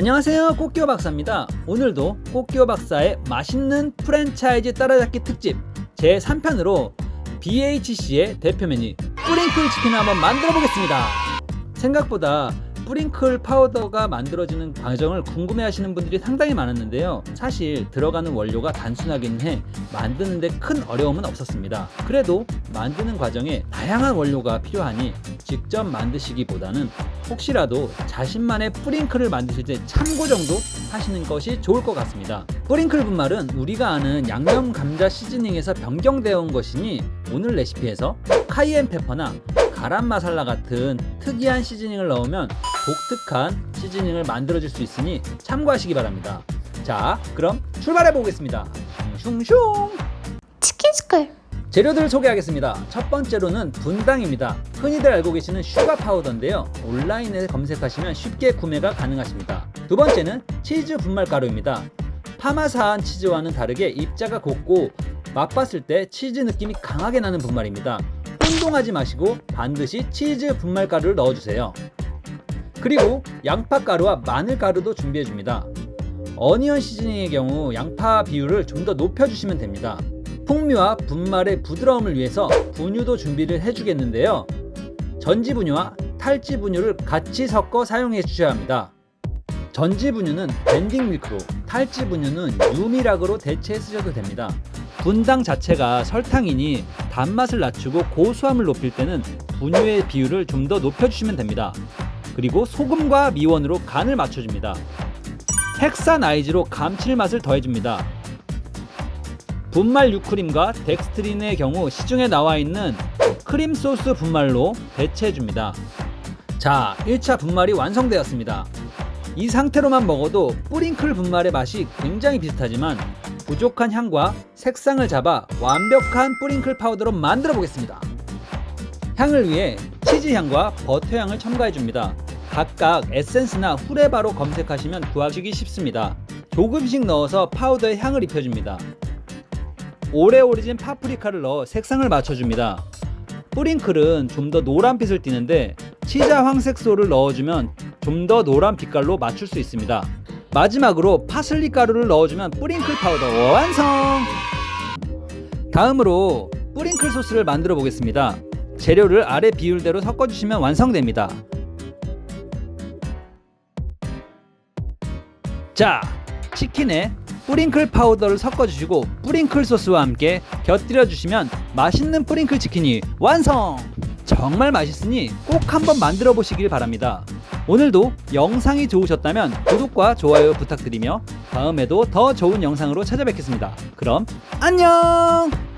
안녕하세요. 꽃기호 박사입니다. 오늘도 꽃기호 박사의 맛있는 프랜차이즈 따라잡기 특집 제 3편으로 BHC의 대표 메뉴 뿌링클 치킨을 한번 만들어 보겠습니다. 생각보다 뿌링클 파우더가 만들어지는 과정을 궁금해 하시는 분들이 상당히 많았는데요. 사실 들어가는 원료가 단순하긴 해 만드는데 큰 어려움은 없었습니다. 그래도 만드는 과정에 다양한 원료가 필요하니 직접 만드시기보다는 혹시라도 자신만의 뿌링클을 만드실 때 참고 정도 하시는 것이 좋을 것 같습니다. 뿌링클 분말은 우리가 아는 양념 감자 시즈닝에서 변경되어 온 것이니 오늘 레시피에서 카이엔 페퍼나 가람 마살라 같은 특이한 시즈닝을 넣으면 독특한 시즈닝을 만들어줄 수 있으니 참고하시기 바랍니다. 자, 그럼 출발해 보겠습니다. 슝슝. 치킨 스쿨 재료들을 소개하겠습니다. 첫 번째로는 분당입니다. 흔히들 알고 계시는 슈가 파우더인데요. 온라인에 검색하시면 쉽게 구매가 가능하십니다. 두 번째는 치즈 분말 가루입니다. 파마산 치즈와는 다르게 입자가 곱고 맛봤을 때 치즈 느낌이 강하게 나는 분말입니다. 혼동하지 마시고 반드시 치즈 분말 가루를 넣어주세요. 그리고 양파 가루와 마늘 가루도 준비해 줍니다. 어니언 시즈닝의 경우 양파 비율을 좀 더 높여주시면 됩니다. 풍미와 분말의 부드러움을 위해서 분유도 준비를 해주겠는데요. 전지 분유와 탈지 분유를 같이 섞어 사용해 주셔야 합니다. 전지 분유는 밴딩 밀크로, 탈지 분유는 유미락으로 대체해 쓰셔도 됩니다. 분당 자체가 설탕이니 단맛을 낮추고 고소함을 높일 때는 분유의 비율을 좀 더 높여주시면 됩니다. 그리고 소금과 미원으로 간을 맞춰줍니다. 헥사나이즈로 감칠맛을 더해줍니다. 분말 유크림과 덱스트린의 경우 시중에 나와 있는 크림 소스 분말로 대체해 줍니다. 자, 1차 분말이 완성되었습니다. 이 상태로만 먹어도 뿌링클 분말의 맛이 굉장히 비슷하지만 부족한 향과 색상을 잡아 완벽한 뿌링클 파우더로 만들어 보겠습니다. 향을 위해 치즈 향과 버터 향을 첨가해 줍니다. 각각 에센스나 후레바로 검색하시면 구하시기 쉽습니다. 조금씩 넣어서 파우더에 향을 입혀줍니다. 오레 오리진 파프리카를 넣어 색상을 맞춰줍니다. 뿌링클은 좀 더 노란빛을 띠는데 치자 황색소를 넣어주면 좀 더 노란 빛깔로 맞출 수 있습니다. 마지막으로 파슬리 가루를 넣어주면 뿌링클 파우더 완성! 다음으로 뿌링클 소스를 만들어 보겠습니다. 재료를 아래 비율대로 섞어주시면 완성됩니다. 자, 치킨에 뿌링클 파우더를 섞어주시고 뿌링클 소스와 함께 곁들여 주시면 맛있는 뿌링클 치킨이 완성! 정말 맛있으니 꼭 한번 만들어 보시길 바랍니다. 오늘도 영상이 좋으셨다면 구독과 좋아요 부탁드리며 다음에도 더 좋은 영상으로 찾아뵙겠습니다. 그럼 안녕!